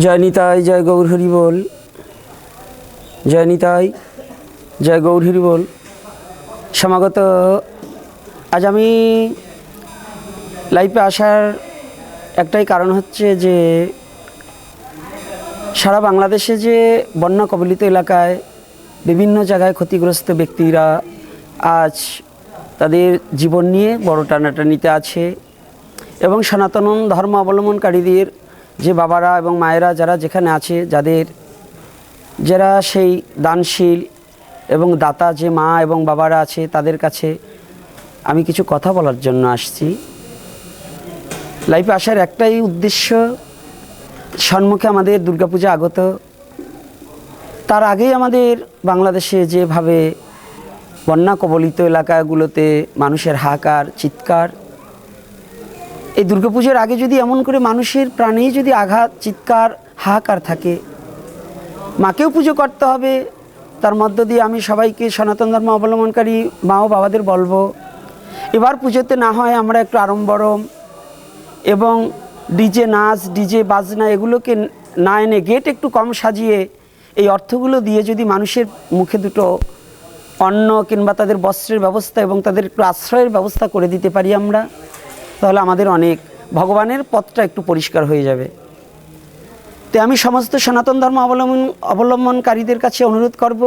জয় নিতাই, জয় গৌর হরি বল। জয় নিতাই, জয় গৌর হরি বল। সমাগত। আজ আমি লাইফে আসার একটাই কারণ হচ্ছে যে, সারা বাংলাদেশে যে বন্যা কবলিত এলাকায় বিভিন্ন জায়গায় ক্ষতিগ্রস্ত ব্যক্তিরা আজ তাদের জীবন নিয়ে বড় টানাটানিতে আছে এবং সনাতন ধর্ম অবলম্বনকারীদের যে বাবারা এবং মায়েরা যারা যেখানে আছে, যাদের যারা সেই দানশীল এবং দাতা যে মা এবং বাবারা আছে, তাদের কাছে আমি কিছু কথা বলার জন্য আসছি। লাইফে আসার একটাই উদ্দেশ্য, সম্মুখে আমাদের দুর্গাপূজা আগত। তার আগেই আমাদের বাংলাদেশে যেভাবে বন্যা কবলিত এলাকাগুলোতে মানুষের হাহাকার, চিৎকার এই দুর্গাপুজোর আগে যদি এমন করে মানুষের প্রাণেই যদি আঘাত, চিৎকার, হাহাকার থাকে, মাকেও পুজো করতে হবে। তার মধ্য দিয়ে আমি সবাইকে সনাতন ধর্ম অবলম্বনকারী মা ও বাবাদের বলব, এবার পুজোতে না হয় আমরা একটু আড়ম্বরম এবং ডিজে নাচ, ডিজে বাজনা এগুলোকে না এনে গেট একটু কম সাজিয়ে এই অর্থগুলো দিয়ে যদি মানুষের মুখে দুটো অন্ন কিংবা তাদের বস্ত্রের ব্যবস্থা এবং তাদের একটু আশ্রয়ের ব্যবস্থা করে দিতে পারি আমরা। তাহলে আমাদের অনেক ভগবানের পথটা একটু পরিষ্কার হয়ে যাবে। তো আমি সমস্ত সনাতন ধর্ম অবলম্বন, অবলম্বনকারীদের কাছে অনুরোধ করব,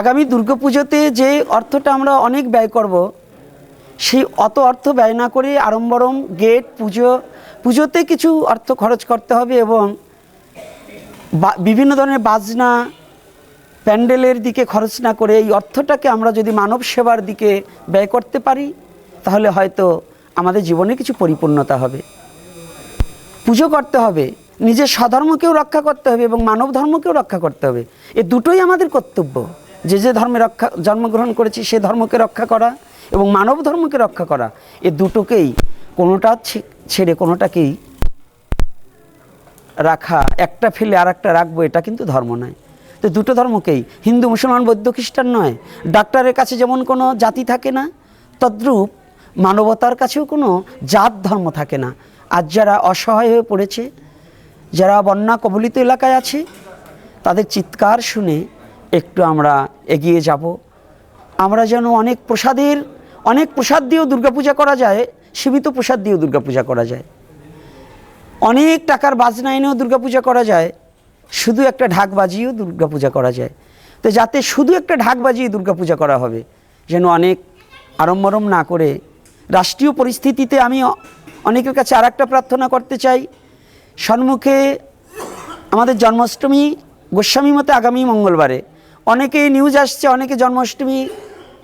আগামী দুর্গাপুজোতে যে অর্থটা আমরা অনেক ব্যয় করব, সেই অত অর্থ ব্যয় না করে আড়ম্বরম, গেট, পুজো, পুজোতে কিছু অর্থ খরচ করতে হবে এবং বিভিন্ন ধরনের বাজনা, প্যান্ডেলের দিকে খরচ না করে এই অর্থটাকে আমরা যদি মানব সেবার দিকে ব্যয় করতে পারি তাহলে হয়তো আমাদের জীবনে কিছু পরিপূর্ণতা হবে। পুজো করতে হবে, নিজের স্বধর্মকেও রক্ষা করতে হবে এবং মানব ধর্মকেও রক্ষা করতে হবে। এ দুটোই আমাদের কর্তব্য। যে যে ধর্মে রক্ষা, জন্মগ্রহণ করেছি সে ধর্মকে রক্ষা করা এবং মানব ধর্মকে রক্ষা করা। এ দুটোকেই কোনোটা ছেড়ে কোনোটাকেই রাখা, একটা ফেলে আর একটা রাখব, এটা কিন্তু ধর্ম নয়। তো দুটো ধর্মকেই, হিন্দু, মুসলমান, বৌদ্ধ, খ্রিস্টান নয়। ডাক্তারের কাছে যেমন কোনো জাতি থাকে না, তদ্রূপ মানবতার কাছেও কোনো জাত ধর্ম থাকে না। আজ যারা অসহায় হয়ে পড়েছে, যারা বন্যা কবলিত এলাকায় আছে, তাদের চিৎকার শুনে একটু আমরা এগিয়ে যাব। আমরা যেন অনেক প্রসাদের, অনেক প্রসাদ দিয়েও দুর্গাপূজা করা যায়, সীমিত প্রসাদ দিয়েও দুর্গাপূজা করা যায়। অনেক টাকার বাজনা এনেও দুর্গাপূজা করা যায়, শুধু একটা ঢাক বাজিয়েও দুর্গাপূজা করা যায়। তো যাতে শুধু একটা ঢাক বাজিয়ে দুর্গাপূজা করা হবে, যেন অনেক আড়ম্বরম না করে রাষ্ট্রীয় পরিস্থিতিতে আমি অনেকের কাছে আর একটা প্রার্থনা করতে চাই। সম্মুখে আমাদের জন্মাষ্টমী গোস্বামী মতে আগামী মঙ্গলবারে। অনেকে নিউজ আসছে, অনেকে জন্মাষ্টমী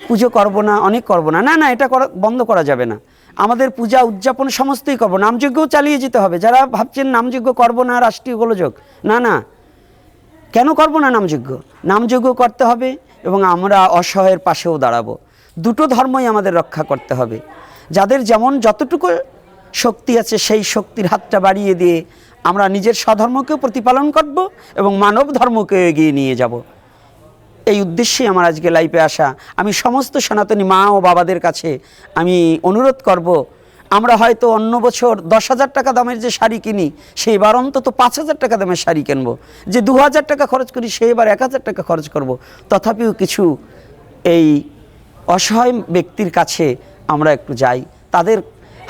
পুজো করব না, অনেক করব না। না না, এটা বন্ধ করা যাবে না। আমাদের পূজা উদযাপন সমস্তই করব। নামযজ্ঞও চালিয়ে যেতে হবে। যারা ভাবছেন নামযজ্ঞ করব না, রাষ্ট্রীয় গোলযোগ, না না। কেন করব না নামযজ্ঞ? নামযজ্ঞ করতে হবে এবং আমরা অসহায়ের পাশেও দাঁড়াবো। দুটো ধর্মই আমাদের রক্ষা করতে হবে। যাদের যেমন যতটুকু শক্তি আছে, সেই শক্তির হাতটা বাড়িয়ে দিয়ে আমরা নিজের স্বধর্মকেও প্রতিপালন করব এবং মানব ধর্মকে এগিয়ে নিয়ে যাব। এই উদ্দেশ্যে আমার আজকে লাইফে আসা। আমি সমস্ত সনাতনী মা ও বাবাদের কাছে আমি অনুরোধ করব, আমরা হয়তো অন্য বছর দশ হাজার টাকা দামের যে শাড়ি কিনি সেইবার অন্তত পাঁচ হাজার টাকা দামের শাড়ি কিনবো। যে দু হাজার টাকা খরচ করি সেইবার এক হাজার টাকা খরচ করব। তথাপিও কিছু এই অসহায় ব্যক্তির কাছে আমরা একটু যাই। তাদের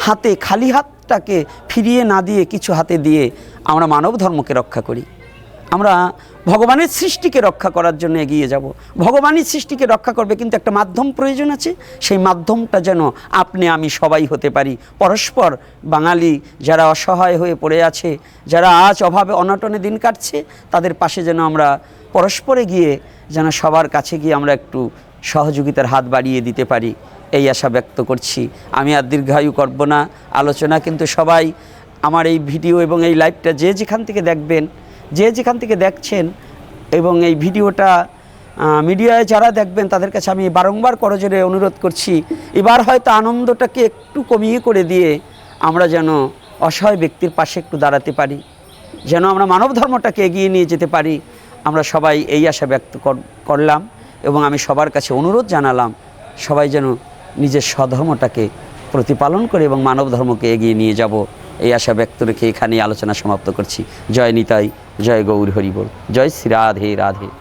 হাতে খালি হাতটাকে ফিরিয়ে না দিয়ে কিছু হাতে দিয়ে আমরা মানব ধর্মকে রক্ষা করি। আমরা ভগবানের সৃষ্টিকে রক্ষা করার জন্য এগিয়ে যাব। ভগবানের সৃষ্টিকে রক্ষা করবে কিন্তু একটা মাধ্যম প্রয়োজন আছে। সেই মাধ্যমটা যেন আপনি, আমি সবাই হতে পারি। পরস্পর বাঙালি যারা অসহায় হয়ে পড়ে আছে, যারা আজ অভাবে অনটনে দিন কাটছে, তাদের পাশে যেন আমরা পরস্পরে গিয়ে যেন সবার কাছে গিয়ে আমরা একটু সহযোগিতার হাত বাড়িয়ে দিতে পারি। এই আশা ব্যক্ত করছি। আমি আর দীর্ঘায়ু করব না। আলোচনা কিন্তু সবাই আমার এই ভিডিও এবং এই লাইভটা যে যেখান থেকে দেখবেন, যে যেখান থেকে দেখছেন এবং এই ভিডিওটা মিডিয়ায় যারা দেখবেন তাদের কাছে আমি বারংবার করজোরে অনুরোধ করছি, এবার হয়তো আনন্দটাকে একটু কমিয়ে করে দিয়ে আমরা যেন অসহায় ব্যক্তির পাশে একটু দাঁড়াতে পারি, যেন আমরা মানব ধর্মটাকে এগিয়ে নিয়ে যেতে পারি। আমরা সবাই এই আশা ব্যক্ত কর- করলাম এবং আমি সবার কাছে অনুরোধ জানালাম, সবাই যেন নিজের স্বধর্মটাকে প্রতিপালন করে এবং মানব ধর্মকে এগিয়ে নিয়ে যাব। এই আশা ব্যক্ত রেখে এখানেই আলোচনা সমাপ্ত করছি। জয় নিতাই, জয় গৌর হরিবল জয় শ্রী রাধে রাধে।